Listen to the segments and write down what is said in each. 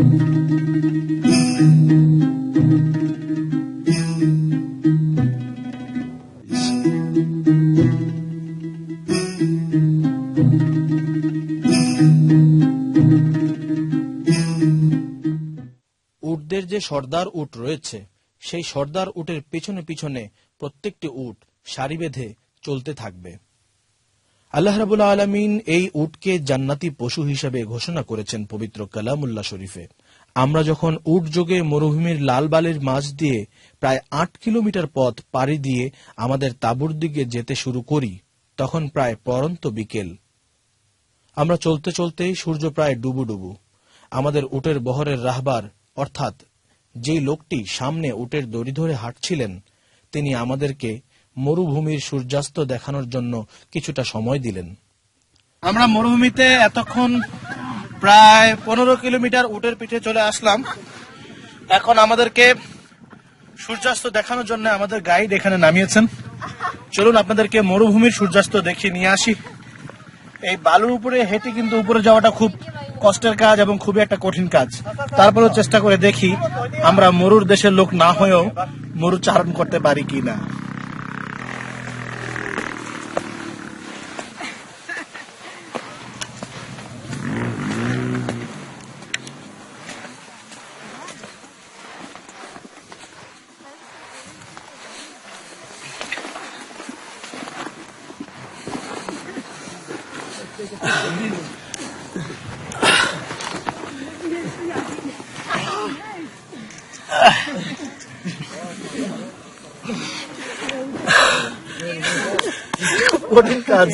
উটদের যে সর্দার উট রয়েছে, সেই সর্দার উটের পিছনে পিছনে প্রত্যেকটি উট সারি বেঁধে চলতে থাকবে। আল্লাহ রাবুল আলমিন এই উটকে জান্নাতি পশু হিসেবে ঘোষণা করেছেন পবিত্র কালামুল্লাহ শরীফে। আমরা যখন উট যোগে মরুভূমির লাল বালির মাঝ দিয়ে প্রায় আট কিলোমিটার পথ পাড়ি দিয়ে আমাদের তাঁবুর দিকে যেতে শুরু করি, তখন প্রায় পরন্ত বিকেল। আমরা চলতে চলতেই সূর্য প্রায় ডুবু ডুবু। আমাদের উটের বহরের রাহবার, অর্থাৎ যেই লোকটি সামনে উটের দড়ি ধরে হাঁটছিলেন, তিনি আমাদেরকে মরুভূমির সূর্যাস্ত দেখানোর জন্য কিছুটা সময় দিলেন। আমরা মরুভূমিতে এতক্ষণ প্রায় পনেরো কিলোমিটার উটের পিঠে চলে আসলাম। এখন আমাদেরকে সূর্যাস্ত দেখানোর জন্য আমাদের গাইড এখানে নামিয়েছেন। চলুন আপনাদেরকে মরুভূমির সূর্যাস্ত দেখিয়ে নিয়ে আসি। এই বালুর উপরে হেঁটে কিন্তু উপরে যাওয়াটা খুব কষ্টের কাজ এবং খুবই একটা কঠিন কাজ। তারপরেও চেষ্টা করে দেখি আমরা মরুর দেশের লোক না হয়েও মরু চারণ করতে পারি কি না কঠিন কাজ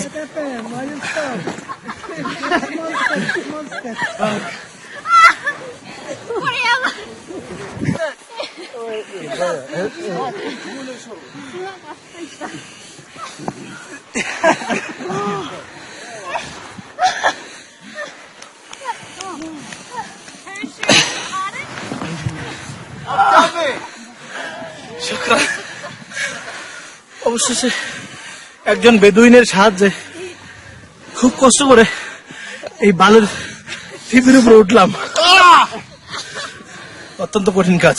শুক্রান অবশেষে একজন বেদুইনের সাহায্যে খুব কষ্ট করে এই বালুর টিপির উপরে উঠলাম। অত্যন্ত কঠিন কাজ।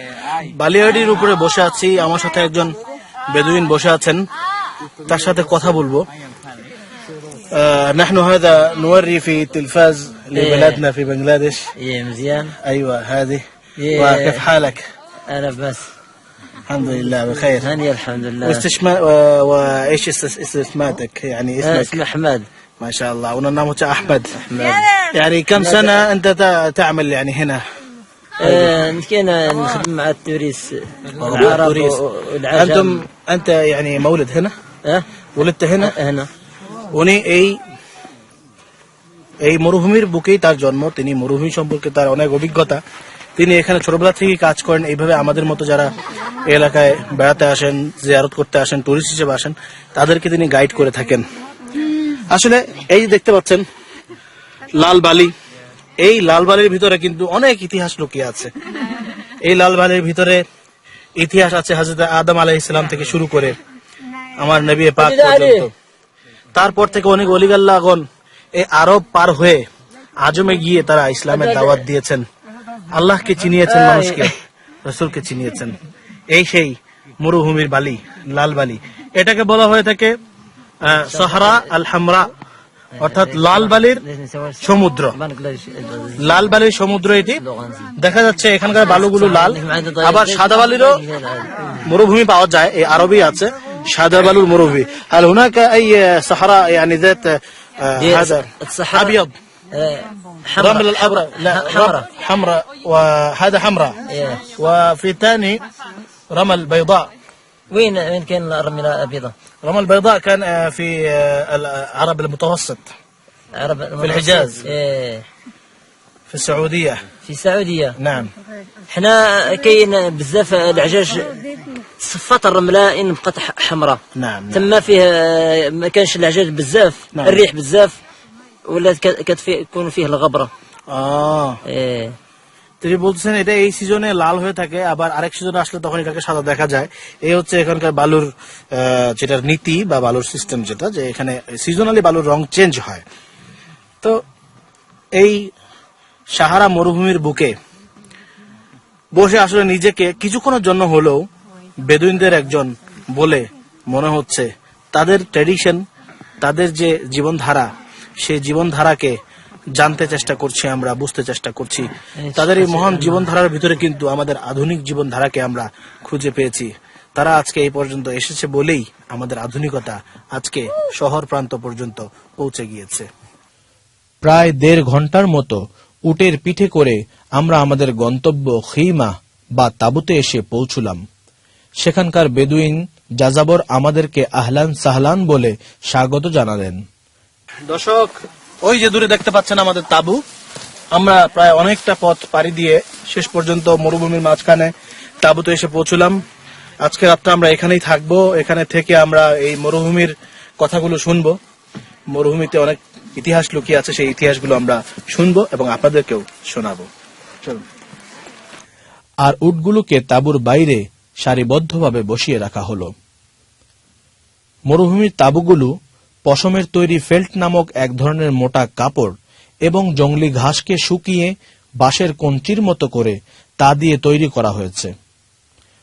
বালিয়াড়ির উপরে বসে আছি আমার সাথে একজন বেদুইন বসে আছেন তার সাথে কথা বলবো آه، نحن هذا نوري في التلفاز لبلادنا في بنغلاديش يا مزيان ايوه هذه إيه. وكيف حالك؟ أنا بس الحمد لله بخير هاني الحمد لله واستشما و- وايش است- استسماتك يعني أنا اسمك اسمي أحمد ما شاء الله ونموت احمد أحمد يعني كم سنه انت تع- تعمل يعني هنا؟ آه، نحكينا نخدم مع التوريس العرب توريس. والعجم انتم انت يعني مولد هنا؟ أه؟ ولدت هنا؟ هنا উনি এই এই মরুভূমির বুকেই তার জন্ম তিনি মরুভূমি সম্পর্কে তার অনেক অভিজ্ঞতা তিনি এখানে ছোটবেলা থেকেই কাজ করেন এইভাবে আমাদের মতো যারা এই এলাকায় বেড়াতে আসেন জিয়ারত করতে আসেন টুরিস্ট হিসেবে আসেন তাদেরকে তিনি গাইড করে থাকেন আসলে এই যে দেখতে পাচ্ছেন লাল বালি এই লাল বালির ভিতরে কিন্তু অনেক ইতিহাস লুকিয়ে আছে। এই লাল বালির ভিতরে ইতিহাস আছে হাজরত আদম আলাহ ইসলাম থেকে শুরু করে আমার নবী পাক পর্যন্ত। তারপর থেকে অনেক অলিগাল্লাগন এই আরব পার হয়ে আজমে গিয়ে তারা ইসলামের দাওয়াত দিয়েছেন। আল্লাহকে চিনিয়েছেন মানুষকে রসুলকে চিনিয়েছেন। এই সেই মরুভূমির বালি লাল বালি এটাকে বলা হয়ে থাকে আহ, সাহারা আল হামরা অর্থাৎ লাল বালির ليش نسوي সমুদ্র بنغلاديش লাল বালির সমুদ্র এটি দেখা যাচ্ছে এখানকার বালুগুলো লাল আবার সাদা বালিরও মরুভূমি পাওয়া যায় এই আরবি আছে সাদা বালুর মরুভূমি هل هناك اي صحراء يعني ذات آه، دي هذا الصحراء- ابيض آه، حمراء. رمل الابرق لا ح- حمراء. رمل- حمراء وهذا حمراء إيه. وفي ثاني رمل بيضاء وين وين كان الرملة البيضاء؟ رمل بيضاء كان آه، في آه، العرب المتوسط. عرب في الحجاز. إيه. في السعودية. في السعودية. نعم. حنا كاين بزاف العجاج. صفات الرملة إن بقات حمراء. نعم نعم. تما فيه ما كانش العجاج بزاف نعم. الريح بزاف ولا كتكون فيه الغبرة. آه. إيه. তিনি বলতেছেন এটা এই সিজনে লাল হয়ে থাকে, আবার আরেক সিজনে আসলে তখন এটাকে সাদা দেখা যায়। এই হচ্ছে এখানকার বালুর যেটার নীতি বা বালুর সিস্টেম যেটা, যে এখানে সিজনালি বালুর রং চেঞ্জ হয়। তো এই সাহারা মরুভূমির বুকে বসে আসলে নিজেকে কিছুক্ষণের জন্য হলেও বেদুইনদের একজন বলে মনে হচ্ছে, তাদের ট্র্যাডিশন তাদের যে জীবনধারা, সেই জীবনধারাকে জানতে চেষ্টা করছি আমরা বুঝতে চেষ্টা করছি। তাদের এই মহান জীবনধারার ভিতরে কিন্তু আমাদের আধুনিক জীবনধারাকে আমরা খুঁজে পেয়েছি। তারা আজকে এই পর্যন্ত এসেছে বলেই আমাদের আধুনিকতা আজকে শহর প্রান্ত পর্যন্ত পৌঁছে গিয়েছে। প্রায় দেড় ঘণ্টার মতো উটের পিঠে করে আমরা আমাদের গন্তব্য খিমা বা তাবুতে এসে পৌঁছলাম। সেখানকার বেদুইন যাযাবর আমাদেরকে আহলান সাহলান বলে স্বাগত জানালেন। দর্শক ওই যে দূরে দেখতে পাচ্ছেন আমাদের তাবু। আমরা প্রায় অনেকটা পথ পাড়ি দিয়ে শেষ পর্যন্ত মরুভূমির মাঝখানে তাবুতে এসে পৌঁছলাম। আজকে রাতটা আমরা এখানেই থাকব। এখানে থেকে আমরা এই মরুভূমির কথাগুলো শুনব। মরুভূমিতে অনেক ইতিহাস লুকিয়ে আছে, সেই ইতিহাসগুলো আমরা শুনব এবং আপনাদেরকেও শোনাবো। চলুন। আর উটগুলোকে তাঁবুর বাইরে সারিবদ্ধভাবে বসিয়ে রাখা হলো। মরুভূমির তাঁবুগুলো পশমের তৈরি ফেল্ট নামক এক ধরনের মোটা কাপড় এবং জংলি ঘাসকে শুকিয়ে বাঁশের কঞ্চির মতো করে তা দিয়ে তৈরি করা হয়েছে।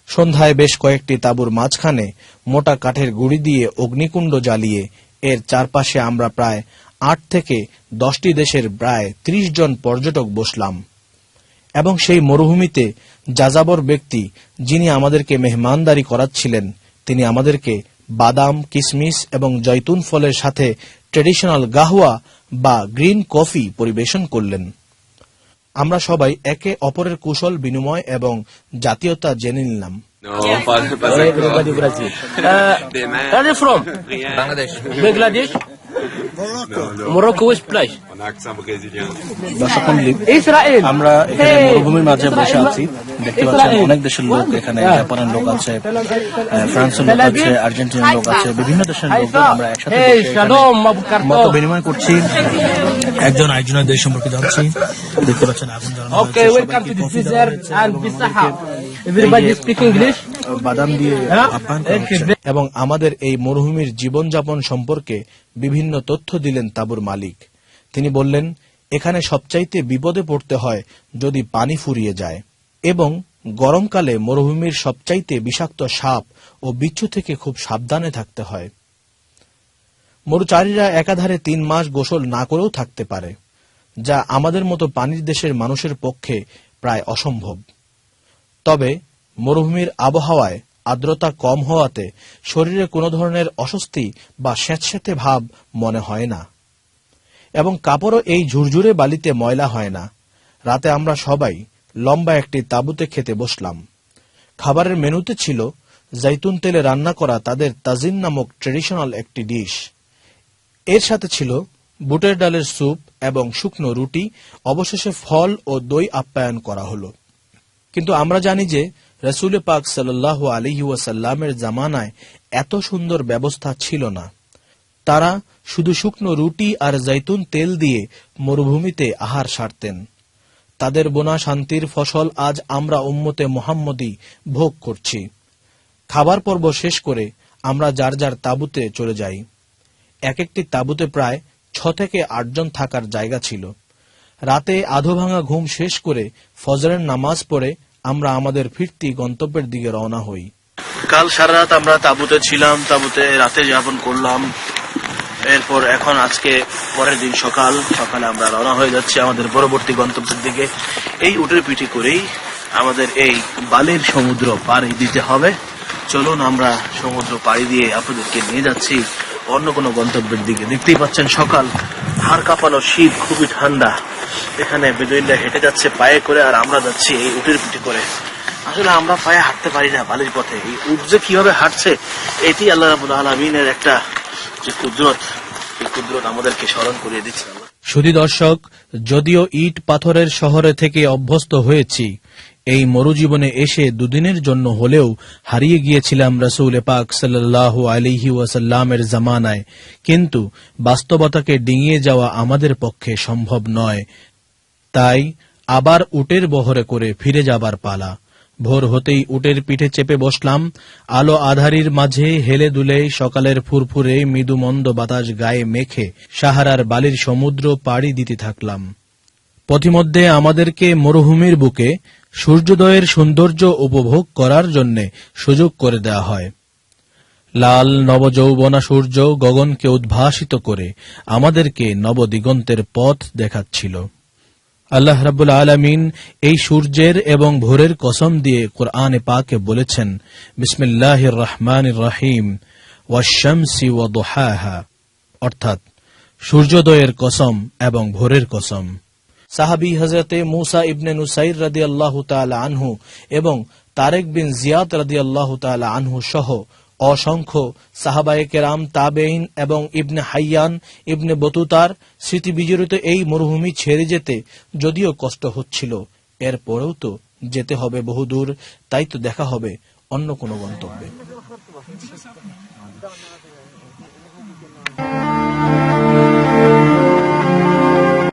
সন্ধ্যায় বেশ কয়েকটি তাঁবুর মাঝখানে মোটা কাঠের গুড়ি দিয়ে অগ্নিকুণ্ড জ্বালিয়ে এর চারপাশে আমরা প্রায় আট থেকে দশটি দেশের প্রায় ত্রিশ জন পর্যটক বসলাম। এবং সেই মরুভূমিতে যাযাবর ব্যক্তি যিনি আমাদেরকে মেহমানদারি করাচ্ছিলেন, তিনি আমাদেরকে বাদাম কিসমিস এবং জৈতুন ফলের সাথে ট্রেডিশনাল গাহুয়া বা গ্রিন কফি পরিবেশন করলেন আমরা সবাই একে অপরের কুশল বিনিময় এবং জাতীয়তা জেনে নিলাম Non, pas, pas encore. Where are you from? Bangladesh. Bangladesh? Accent brésilien. Israel. আমরা এখানে মরুভূমির মাঝে বসে আছি। দেখতে পাচ্ছেন অনেক দেশের লোক এখানে জাপানের লোক আছে ফ্রান্সের লোক আছে আর্জেন্টিনার লোক আছে বিভিন্ন দেশের লোক আমরা একসাথে মত বিনিময় করছি। একজন আরেকজনের দেশ সম্পর্কে জানছি। দেখতে পাচ্ছেন আগুন হয়েছে। and এবং Bisaha. আমাদেরকে Everybody speak English? বাদাম দিয়ে? আপ্যায়ন। এবং আমাদের এই মরুভূমির জীবনযাপন সম্পর্কে বিভিন্ন তথ্য দিলেন তাবুর মালিক। তিনি বললেন, এখানে সবচাইতে বিপদে পড়তে হয় যদি পানি ফুরিয়ে যায় এবং গরমকালে মরুভূমির সবচাইতে বিষাক্ত সাপ ও বিচ্ছু থেকে খুব সাবধানে থাকতে হয়। মরুচারীরা একাধারে তিন মাস গোসল না করেও থাকতে পারে, যা আমাদের মতো পানির দেশের মানুষের পক্ষে প্রায় অসম্ভব। তবে মরুভূমির আবহাওয়ায় আর্দ্রতা কম হওয়াতে শরীরে কোনো ধরনের অস্বস্তি বা স্যাঁতস্যাঁতে ভাব মনে হয় না। এবং কাপড়ও এই ঝুরঝুরে বালিতে ময়লা হয় না। রাতে আমরা সবাই লম্বা একটি তাঁবুতে খেতে বসলাম। খাবারের মেনুতে ছিল জৈতুন তেলে রান্না করা তাদের তাজিন নামক ট্রেডিশনাল একটি ডিশ। এর সাথে ছিল বুটের ডালের স্যুপ এবং শুকনো রুটি, অবশেষে ফল ও দই আপ্যায়ন করা হলো। কিন্তু আমরা জানি যে রসুল পাক সাল্লাহ আলহি ওয়াসাল্লামের জামানায় এত সুন্দর ব্যবস্থা ছিল না। তারা শুধু শুকনো রুটি আর জৈতুন তেল দিয়ে মরুভূমিতে আহার সারতেন। তাদের বোনা শান্তির ফসল আজ আমরা উম্মতে মোহাম্মদী ভোগ করছি। খাবার পর্ব শেষ করে আমরা যার যার তাঁবুতে চলে যাই। এক একটি তাঁবুতে প্রায় ছ থেকে আটজন থাকার জায়গা ছিল। রাতে আধো ভাঙা ঘুম শেষ করে ফজরের নামাজ পড়ে আমরা আমাদের ফিরতি গন্তব্যের দিকে রওনা হই। কাল সারা রাত আমরা তাঁবুতে ছিলাম, তাঁবুতে রাতে যাপন করলাম। এরপর এখন আজকে পরের দিন সকাল, সকালে আমরা রওনা হয়ে যাচ্ছি আমাদের পরবর্তী গন্তব্যের দিকে। এই উটের পিঠে করেই আমাদের এই বালির সমুদ্র পাড়ি দিতে হবে। চলুন আমরা সমুদ্র পাড়ি দিয়ে আপনাদেরকে নিয়ে যাচ্ছি। অন্য কোনো গন্তব্যের দিকে। দেখতেই পাচ্ছেন সকাল, হাড় কাঁপানো শীত, খুবই ঠান্ডা। এখানে বেদুইনরা হেঁটে যাচ্ছে পায়ে করে আর আমরা যাচ্ছি এই উটের পিঠে করে। আসলে আমরা পায়ে হাঁটতে পারি না বালির পথে। এই উট যে কীভাবে হাঁটছে, এটি আল্লাহ রাবুল আলমিনের একটা যে কুদরত, এই কুদরত আমাদেরকে স্মরণ করিয়ে দিচ্ছে। শুধু সুধী দর্শক, যদিও ইট পাথরের শহরে থেকে অভ্যস্ত হয়েছি এই মরুজীবনে এসে দুদিনের জন্য হলেও হারিয়ে গিয়েছিলাম রসুল পাক সাল্লাহ আলিহি ওয়াসাল্লামের জামানায়। কিন্তু বাস্তবতাকে ডিঙিয়ে যাওয়া আমাদের পক্ষে সম্ভব নয়। তাই আবার উটের বহরে করে ফিরে যাবার পালা। ভোর হতেই উটের পিঠে চেপে বসলাম। আলো আধারির মাঝে হেলে দুলে সকালের ফুরফুরে মৃদু মন্দ বাতাস গায়ে মেখে সাহারার বালির সমুদ্র পাড়ি দিতে থাকলাম। পথিমধ্যে আমাদেরকে মরুভূমির বুকে সূর্যোদয়ের সৌন্দর্য উপভোগ করার জন্যে সুযোগ করে দেওয়া হয়। লাল নবযৌবনা সূর্য গগনকে উদ্ভাসিত করে আমাদেরকে নবদিগন্তের পথ দেখাচ্ছিল। আল্লাহ রাবুল আলমিন এই সূর্যের এবং ভোরের কসম দিয়ে কোরআনে পাকে বলেছেন বিসমিল্লাহ রহমান রাহিম ওয়াশামসি ওয়াদোহাহা অর্থাৎ সূর্যোদয়ের কসম এবং ভোরের কসম। সাহাবি হজরতে মুসা ইবনে নুসাইর রাদি আল্লাহ আনহু এবং তারেক বিন জিয়াদ রাদি আল্লাহ আনহু সহ অসংখ্য সাহাবায়ে কেরাম তাবেইন এবং ইবনে হাইয়ান, ইবনে বতুতার স্মৃতি বিজড়িত এই মরুভূমি ছেড়ে যেতে যদিও কষ্ট হচ্ছিল। এরপরেও তো যেতে হবে বহুদূর, তাই তো দেখা হবে অন্য কোনো গন্তব্যে।